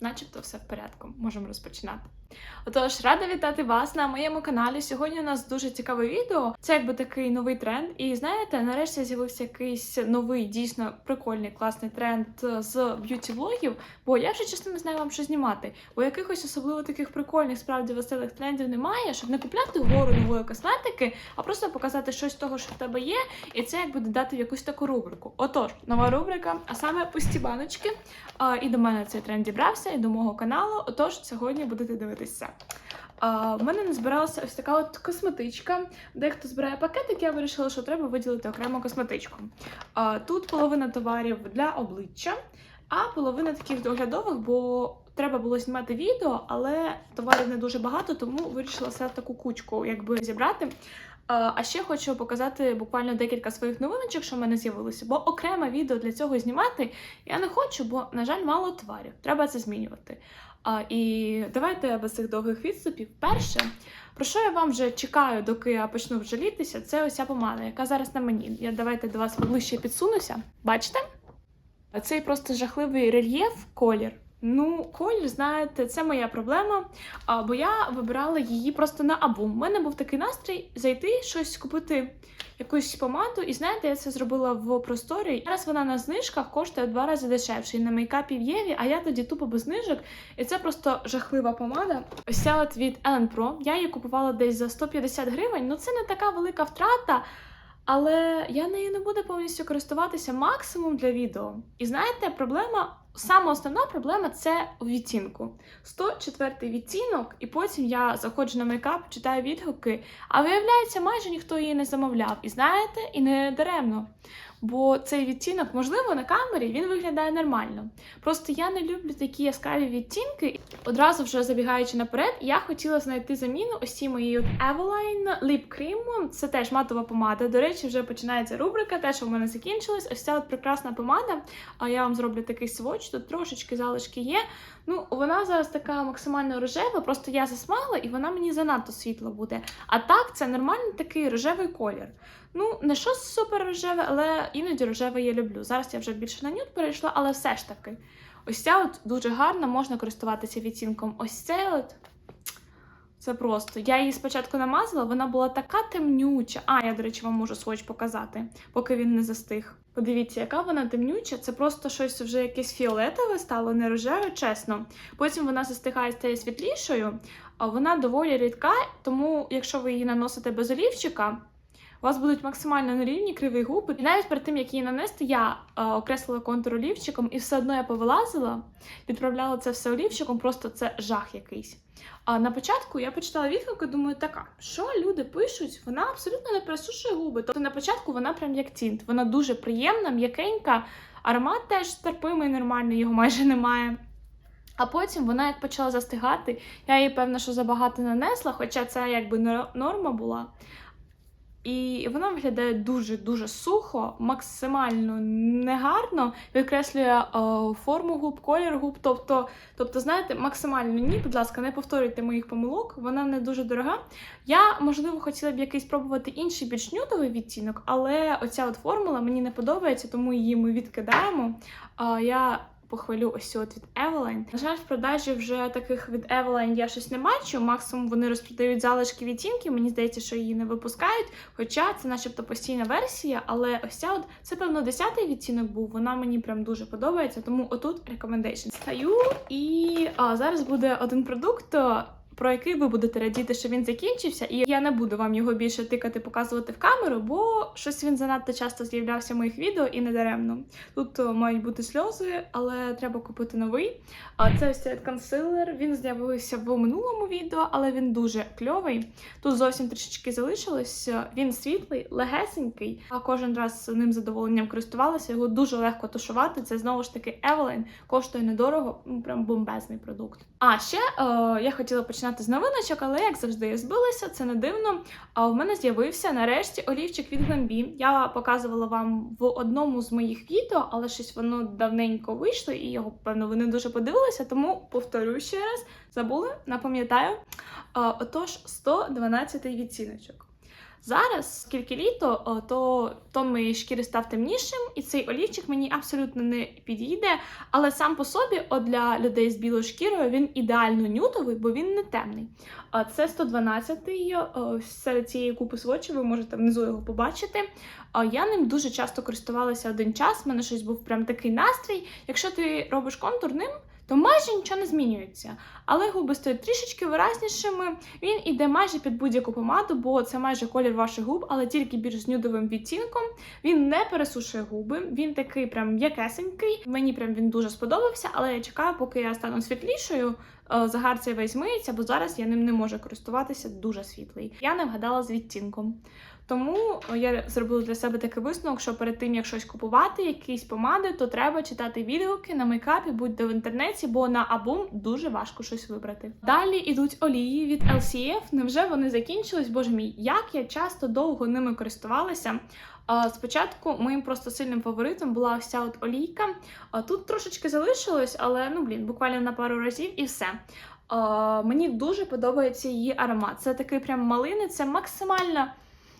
начебто все в порядку. Можемо розпочинати. Отож, рада вітати вас на моєму каналі. Сьогодні у нас дуже цікаве відео. Це якби такий новий тренд. І знаєте, нарешті з'явився якийсь новий, дійсно прикольний, класний тренд з б'юті-влогів. Бо я вже чесно не знаю вам, що знімати. Бо якихось особливо таких прикольних, справді веселих трендів немає, щоб не купляти гору нової косметики, а просто показати щось з того, що в тебе є, і це якби додати в якусь таку рубрику. Отож, нова рубрика, а саме пусті баночки. І до мене цей тренд дібрався, і до мого каналу. Отож, сьогодні будете дивитися. А, в мене не збиралася ось така от косметичка. Дехто збирає пакетик, я вирішила, що треба виділити окремо косметичку. А, тут половина товарів для обличчя, а половина таких доглядових, бо треба було знімати відео, але товарів не дуже багато, тому вирішила все таку кучку якби зібрати. А ще хочу показати буквально декілька своїх новиночок, що в мене з'явилося. Бо окреме відео для цього знімати я не хочу, бо, на жаль, мало товарів. Треба це змінювати. А, І давайте без цих довгих відступів. Перше, про що я вам вже чекаю, доки я почну вжалітися, це ось ця помада, яка зараз на мені. Я давайте до вас поближче підсунуся. Бачите? Цей просто жахливий рельєф, колір. Ну, колір, знаєте, це моя проблема. Бо я вибирала її просто на абум. У мене був такий настрій зайти щось купити якусь помаду, і знаєте, я це зробила в просторі. Зараз вона на знижках коштує в два рази дешевше. І на мейкапі в Єві, а я тоді тупо без знижок. І це просто жахлива помада. Ось ця от від Ellen Pro. Я її купувала десь за 150 гривень. Ну це не така велика втрата. Але я нею не буду повністю користуватися максимум для відео. І знаєте, проблема, саме основна проблема це у відтінку. 104 відтінок, і потім я заходжу на мейкап, читаю відгуки, а виявляється, майже ніхто її не замовляв. І знаєте, і не даремно. Бо цей відтінок, можливо, на камері він виглядає нормально. Просто я не люблю такі яскраві відтінки. Одразу вже забігаючи наперед, я хотіла знайти заміну ось цій от Eveline Lip Cream. Це теж матова помада. До речі, вже починається рубрика, те, що в мене закінчилось. Ось ця от прекрасна помада. А я вам зроблю такий сводч, тут трошечки залишки є. Ну, вона зараз така максимально рожева, просто я засмагла, і вона мені занадто світла буде. А так, це нормальний такий рожевий колір. Ну, не щось супер рожеве, але іноді рожеве я люблю. Зараз я вже більше на нюд перейшла, але все ж таки. Ось ця от дуже гарна, можна користуватися відтінком. Ось це от. Це просто. Я її спочатку намазала, вона була така темнюча. А, я, до речі, вам можу сводч показати, поки він не застиг. Подивіться, яка вона темнюча. Це просто щось вже якесь фіолетове стало, не рожеве, чесно. Потім вона застигає стає світлішою, а вона доволі рідка, тому якщо ви її наносите без олівчика, у вас будуть максимально нерівні криві губи. І навіть перед тим, як її нанести, я е, окреслила контур олівчиком, і все одно я повилазила, відправляла це все олівчиком, просто це жах якийсь. А на початку я почитала відгуки, думаю, така, що люди пишуть, вона абсолютно не пересушує губи. Тобто на початку вона прям як тінт, вона дуже приємна, м'якенька, аромат теж терпимий, нормальний, його майже немає. А потім вона як почала застигати, я їй певно, що забагато нанесла, хоча це якби норма була. І вона виглядає дуже-дуже сухо, максимально негарно, підкреслює о, форму губ, колір губ. Тобто, тобто, знаєте, максимально ні, будь ласка, не повторюйте моїх помилок, вона не дуже дорога. Я, можливо, хотіла б якийсь пробувати інший більш нюдовий відтінок, але оця от формула мені не подобається, тому її ми відкидаємо. А, я похвалю ось от від Eveline. На жаль, в продажі вже таких від Eveline я щось не бачу. Максимум вони розпродають залишки відтінки. Мені здається, що її не випускають. Хоча це, начебто, постійна версія, але ось ця от це, певно, 10-й відтінок був. Вона мені прям дуже подобається. Тому отут recommendation. Стаю і а, зараз буде один продукт. Про який ви будете радіти, що він закінчився, і я не буду вам його більше тикати, показувати в камеру, бо щось він занадто часто з'являвся в моїх відео і не даремно. Тут мають бути сльози, але треба купити новий. А це ось цей консилер. Він з'явився в минулому відео, але він дуже кльовий. Тут зовсім трішечки залишилось. Він світлий, легесенький, а кожен раз ним задоволенням користувалася. Його дуже легко тушувати. Це знову ж таки Evelyn, коштує недорого, ну прям бомбезний продукт. А ще е, я хотіла починати з новиночок, але як завжди я збилася, це не дивно. А в мене з'явився нарешті олівчик від Glambi. Я показувала вам в одному з моїх відео, але щось воно давненько вийшло, і його, певно, ви не дуже подивилися, тому повторю ще раз. Забули, напам'ятаю. Отож, 112 відціночок. Зараз, скільки літо, то тон моєї шкіри став темнішим, і цей олівчик мені абсолютно не підійде. Але сам по собі, от для людей з білою шкірою, він ідеально нюдовий, бо він не темний. Це 112-й серед цієї купи свочів, ви можете внизу його побачити. Я ним дуже часто користувалася один час. в мене щось був прям такий настрій. Якщо ти робиш контур ним, то майже нічого не змінюється. Але губи стають трішечки виразнішими. Він іде майже під будь-яку помаду, бо це майже колір ваших губ, але тільки більш з нюдовим відтінком. Він не пересушує губи, він такий прям м'якесенький. Мені прям він дуже сподобався, але я чекаю, поки я стану світлішою. Е, Загар цей весь миється, бо зараз я ним не можу користуватися дуже світлий. Я не вгадала з відтінком. Тому я зробила для себе такий висновок, що перед тим як щось купувати, якісь помади, то треба читати відгуки на мейкапі, будь-де в інтернеті, бо на абум дуже важко щось вибрати. Далі йдуть олії від LCF. Невже вони закінчились? Боже мій, як я часто довго ними користувалася. Спочатку моїм просто сильним фаворитом була ця от олійка. Тут трошечки залишилось, але ну блін, буквально на пару разів і все. Мені дуже подобається її аромат. Це такий прям малини, це максимально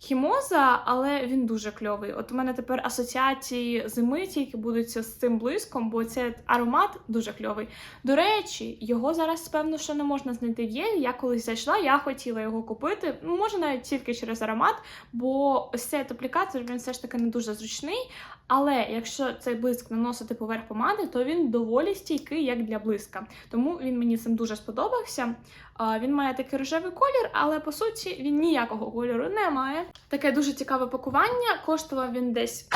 хімоза, але він дуже кльовий. От у мене тепер асоціації зими тільки будуть з цим блиском, бо цей аромат дуже кльовий. До речі, його зараз певно, що не можна знайти в Єлі. Я колись зайшла, я хотіла його купити. Ну, може, навіть тільки через аромат, бо ось цей аплікатор він все ж таки не дуже зручний. Але якщо цей блиск наносити поверх помади, то він доволі стійкий, як для блиска. Тому він мені цим дуже сподобався. Він має такий рожевий колір, але по суті він ніякого кольору не має. Таке дуже цікаве пакування. Коштував він десь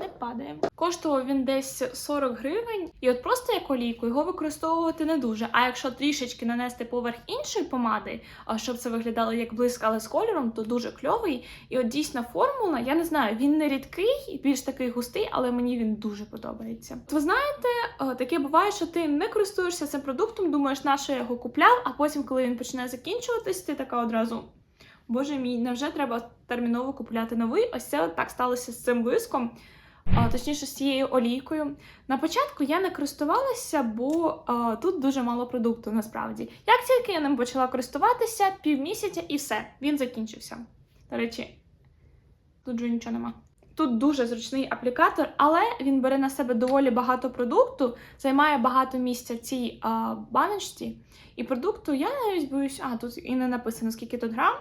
не падає. Коштував він десь 40 гривень, і от просто як олійку його використовувати не дуже. А якщо трішечки нанести поверх іншої помади, а, щоб це виглядало як блиск, але з кольором, то дуже кльовий. І от дійсна формула, я не знаю, він не рідкий, більш такий густий, але мені він дуже подобається. От ви знаєте, е, таке буває, що ти не користуєшся цим продуктом, думаєш, на що я його купляв, а потім, коли він починає закінчуватись, ти така одразу. Боже мій, невже треба терміново купляти новий? Ось це так сталося з цим блиском, а, точніше, з цією олійкою. На початку я не користувалася, бо а, тут дуже мало продукту насправді. Як тільки я ним почала користуватися, півмісяця і все, він закінчився. До речі, тут вже нічого нема. Тут дуже зручний аплікатор, але він бере на себе доволі багато продукту, займає багато місця цій а, баночці. І продукту я навіть боюсь, а тут і не написано, скільки тут грам.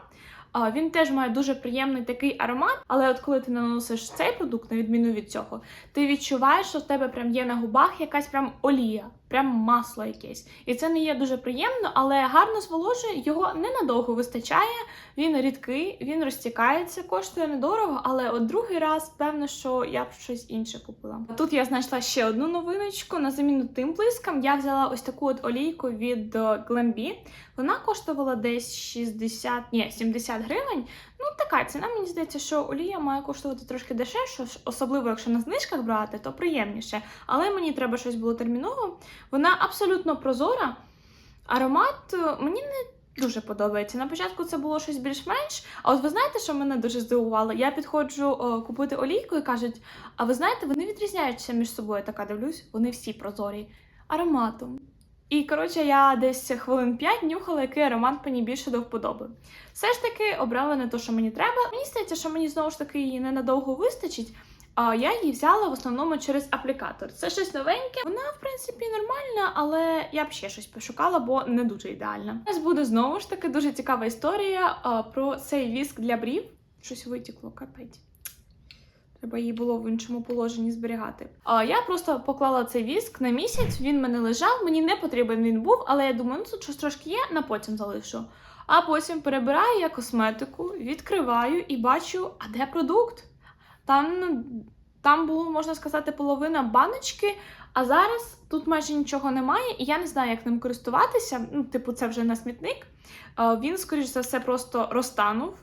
Він теж має дуже приємний такий аромат, але от коли ти наносиш цей продукт, на відміну від цього, ти відчуваєш, що в тебе прям є на губах якась прям олія, прям масло якесь. І це не є дуже приємно, але гарно зволожує, його ненадовго вистачає. Він рідкий, він розтікається, коштує недорого, але от другий раз, певно, що я б щось інше купила. Тут я знайшла ще одну новиночку на заміну тим блискам. Я взяла ось таку от олійку від е, Glambi. Вона коштувала десь 60, ні, 70 гривень. Ну, така ціна, мені здається, що олія має коштувати трошки дешевше, особливо якщо на знижках брати, то приємніше. Але мені треба щось було терміново. Вона абсолютно прозора. Аромат е, мені не дуже подобається. На початку це було щось більш-менш. А от ви знаєте, що мене дуже здивувало? Я підходжу о, купити олійку і кажуть: а ви знаєте, вони відрізняються між собою. Така дивлюсь, вони всі прозорі ароматом. І коротше, я десь хвилин 5 нюхала, який аромат мені більше до вподоби. Все ж таки обрала не те, що мені треба. Мені здається, що мені знову ж таки її ненадовго вистачить. А я її взяла в основному через аплікатор. Це щось новеньке. Вона, в принципі, нормальна, але я б ще щось пошукала, бо не дуже ідеальна. У нас буде знову ж таки дуже цікава історія про цей віск для брів. Щось витікло, капець. Треба її було в іншому положенні зберігати. А я просто поклала цей віск на місяць. Він мене лежав. Мені не потрібен він був, але я думаю, ну тут щось трошки є, на потім залишу. А потім перебираю я косметику, відкриваю і бачу, а де продукт? Там, там було, можна сказати, половина баночки, а зараз тут майже нічого немає, і я не знаю, як ним користуватися. Ну, типу, це вже на смітник. Він, скоріш за все, просто розтанув.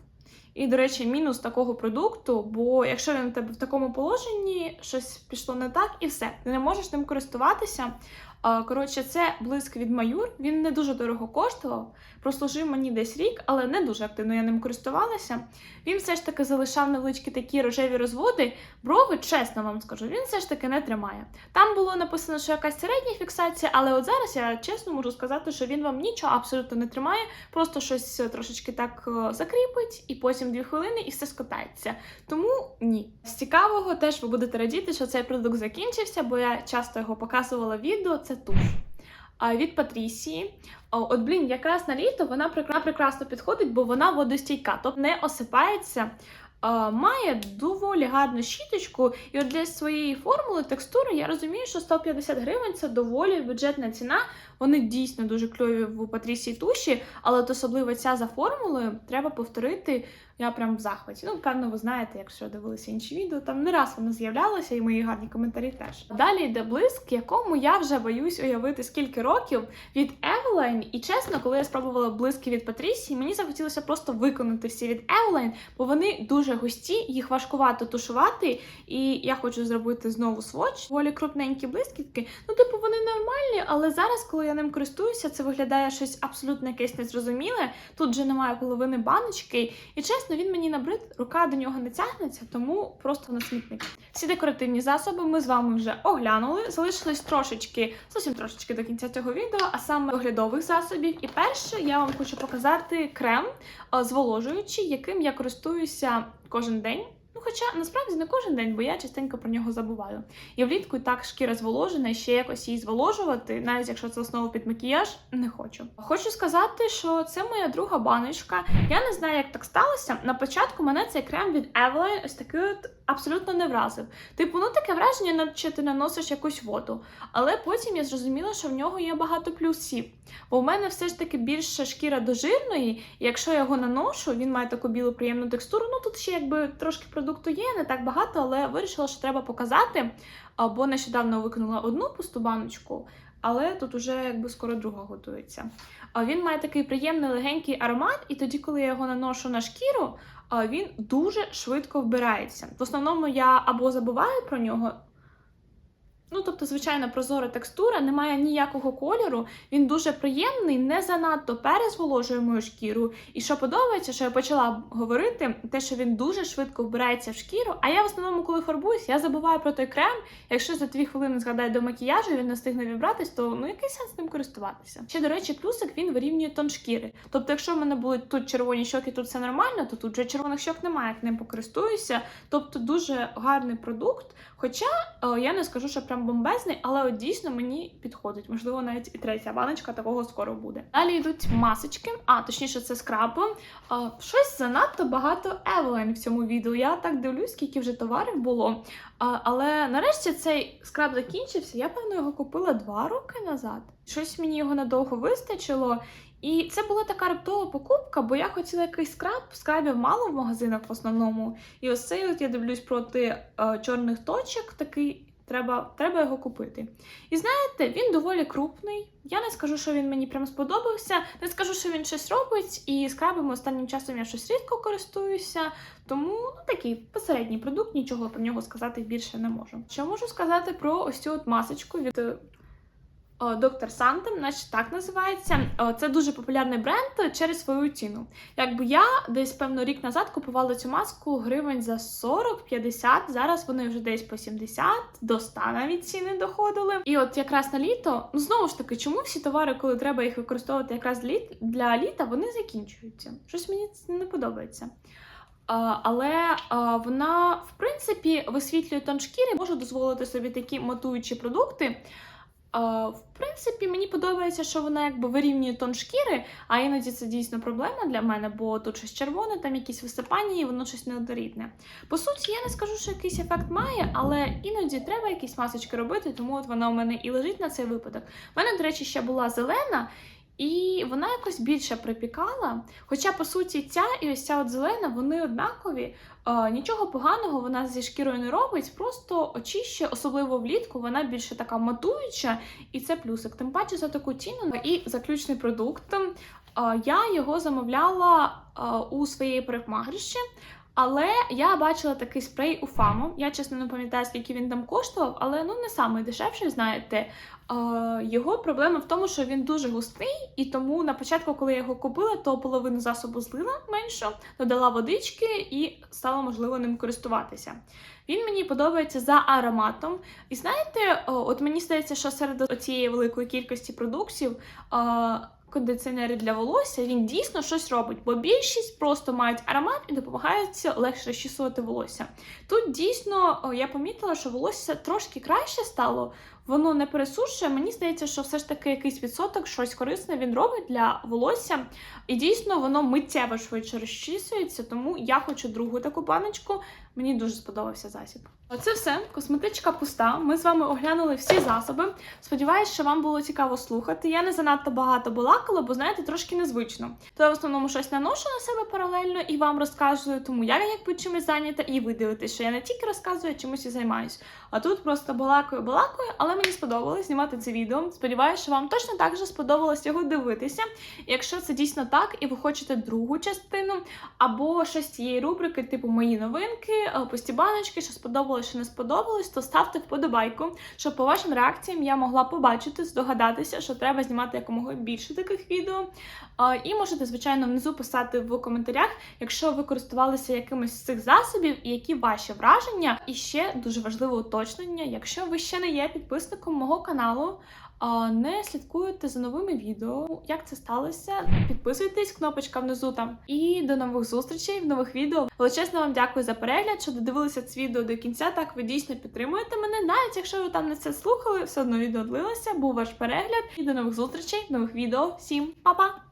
І, до речі, мінус такого продукту, бо якщо він в тебе в такому положенні, щось пішло не так, і все, ти не можеш ним користуватися. Коротше, це блиск від Маюр. Він не дуже дорого коштував. Прослужив мені десь рік, але не дуже активно я ним користувалася. Він все ж таки залишав невеличкі такі рожеві розводи. Брови, чесно вам скажу, він все ж таки не тримає. Там було написано, що якась середня фіксація, але от зараз я чесно можу сказати, що він вам нічого абсолютно не тримає, просто щось трошечки так е, закріпить і потім 2 хвилини і все скотається. Тому ні. З цікавого теж ви будете радіти, що цей продукт закінчився, бо я часто його показувала в відео. Це туш. А від Патрісії. От, блін, якраз на літо вона прекрасно підходить, бо вона водостійка, тобто не осипається. Має доволі гарну щіточку, і от для своєї формули текстури я розумію, що 150 гривень це доволі бюджетна ціна. Вони дійсно дуже кльові в Патрісії туші, але от особливо ця за формулою треба повторити. Я прям в захваті. Ну, певно, ви знаєте, якщо дивилися інші відео, там не раз вона з'являлася, і мої гарні коментарі теж. Далі йде блиск, якому я вже боюсь уявити скільки років від Eveline. І чесно, коли я спробувала блиски від Патрісії, мені захотілося просто виконати всі від Eveline, бо вони дуже густі, їх важкувато тушувати. І я хочу зробити знову сводч. Доволі крупненькі блискітки. Ну, типу, вони нормальні, але зараз, коли я ним користуюся, це виглядає щось абсолютно якесь незрозуміле. Тут вже немає половини баночки. І чесно, він мені набрид, рука до нього не тягнеться, тому просто на смітник. Всі декоративні засоби ми з вами вже оглянули. Залишилось трошечки, зовсім трошечки до кінця цього відео, а саме оглядових засобів. І перше я вам хочу показати крем е, зволожуючий, яким я користуюся кожен день. Ну, хоча насправді не кожен день, бо я частенько про нього забуваю. І влітку і так шкіра зволожена, і ще якось її зволожувати, навіть якщо це основа під макіяж, не хочу. Хочу сказати, що це моя друга баночка. Я не знаю, як так сталося. На початку мене цей крем від Eveline ось такий от абсолютно не вразив. Типу, ну таке враження, наче ти наносиш якусь воду. Але потім я зрозуміла, що в нього є багато плюсів. Бо в мене все ж таки більше шкіра до жирної, і якщо я його наношу, він має таку білу приємну текстуру. Ну тут ще якби трошки продукту є, не так багато, але вирішила, що треба показати. Бо нещодавно викинула одну пусту баночку, але тут уже якби скоро друга готується. А Він має такий приємний легенький аромат, і тоді, коли я його наношу на шкіру, він дуже швидко вбирається. В основному я або забуваю про нього. Ну, тобто, звичайна прозора текстура, немає ніякого кольору, він дуже приємний, не занадто перезволожує мою шкіру. І що подобається, що я почала говорити, те, що він дуже швидко вбирається в шкіру. А я в основному, коли фарбуюсь, я забуваю про той крем. Якщо за дві хвилини згадаю до макіяжу, він не встигне вібратись, то ну який сенс ним користуватися? Ще, до речі, плюсик він вирівнює тон шкіри. Тобто, якщо в мене будуть тут червоні щоки, тут все нормально, то тут вже червоних щок немає, як ним покористуюся. Тобто дуже гарний продукт. Хоча е, я не скажу, що прям бомбезний, але от дійсно мені підходить. Можливо, навіть і третя баночка такого скоро буде. Далі йдуть масочки, а точніше, це скраби. Е, щось занадто багато Eveline в цьому відео. Я так дивлюсь, скільки вже товарів було. А, але нарешті цей скраб закінчився. Я певно його купила два роки назад. Щось мені його надовго вистачило. І це була така раптова покупка, бо я хотіла якийсь скраб, скрабів мало в магазинах в основному. І ось цей от я дивлюсь проти е, чорних точок, такий треба, треба його купити. І знаєте, він доволі крупний. Я не скажу, що він мені прям сподобався. Не скажу, що він щось робить, і скрабами останнім часом я щось рідко користуюся. Тому ну, такий посередній продукт, нічого про нього сказати більше не можу. Що можу сказати про ось цю от масочку від е, Доктор Сантем, значить так називається. Це дуже популярний бренд через свою ціну. Якби я десь певно рік назад купувала цю маску гривень за 40-50, зараз вони вже десь по 70, до 100 навіть ціни доходили. І от якраз на літо, ну знову ж таки, чому всі товари, коли треба їх використовувати якраз для літа, вони закінчуються. Щось мені це не подобається. Але вона, в принципі, висвітлює тон шкіри, може дозволити собі такі матуючі продукти. В принципі, мені подобається, що вона якби вирівнює тон шкіри, а іноді це дійсно проблема для мене, бо тут щось червоне, там якісь висипання, і воно щось неодорідне. По суті, я не скажу, що якийсь ефект має, але іноді треба якісь масочки робити, тому от вона у мене і лежить на цей випадок. У мене, до речі, ще була зелена. І вона якось більше припікала. Хоча, по суті, ця і ось ця от зелена, вони однакові. Нічого поганого вона зі шкірою не робить, просто очищує, особливо влітку, вона більше така матуюча, і це плюсик. Тим паче за таку ціну. І заключний продукт. Я його замовляла у своєї парикмахерші. Але я бачила такий спрей у Фамо. Я чесно не пам'ятаю, скільки він там коштував, але ну не найдешевший, знаєте. Його проблема в тому, що він дуже густий, і тому на початку, коли я його купила, то половину засобу злила менше, додала водички і стало можливо ним користуватися. Він мені подобається за ароматом. І знаєте, от мені здається, що серед цієї великої кількості продуктів. Кондиціонери для волосся він дійсно щось робить, бо більшість просто мають аромат і допомагається легше розчісувати волосся. Тут дійсно я помітила, що волосся трошки краще стало. Воно не пересушує. Мені здається, що все ж таки якийсь відсоток, щось корисне він робить для волосся. І дійсно воно миттєво швидше розчісується, тому я хочу другу таку баночку. Мені дуже сподобався засіб. Оце все. Косметичка пуста. Ми з вами оглянули всі засоби. Сподіваюсь, що вам було цікаво слухати. Я не занадто багато балакала, бо знаєте, трошки незвично. То я в основному щось наношу на себе паралельно і вам розказую, тому я якби чимось зайнята, і ви дивитесь, що я не тільки розказую, а чимось і займаюсь. А тут просто балакаю, балакаю, але мені сподобалось знімати це відео. Сподіваюсь, що вам точно так же сподобалось його дивитися. Якщо це дійсно так, і ви хочете другу частину, або щось цієї рубрики, типу мої новинки, е, пусті баночки, що сподобалось, що не сподобалось, то ставте вподобайку, щоб по вашим реакціям я могла побачити, здогадатися, що треба знімати якомога більше таких відео. І можете, звичайно, внизу писати в коментарях, якщо ви користувалися якимось з цих засобів, і які ваші враження. І ще дуже важливе уточнення: якщо ви ще не є підписником мого каналу. Не слідкуєте за новими відео. Як це сталося? Підписуйтесь, кнопочка внизу там. І до нових зустрічей в нових відео. Величезно вам дякую за перегляд, що додивилися це відео до кінця. Так ви дійсно підтримуєте мене. Навіть якщо ви там не це слухали, все одно відео длилося. Був ваш перегляд. І до нових зустрічей, нових відео. Всім па-па!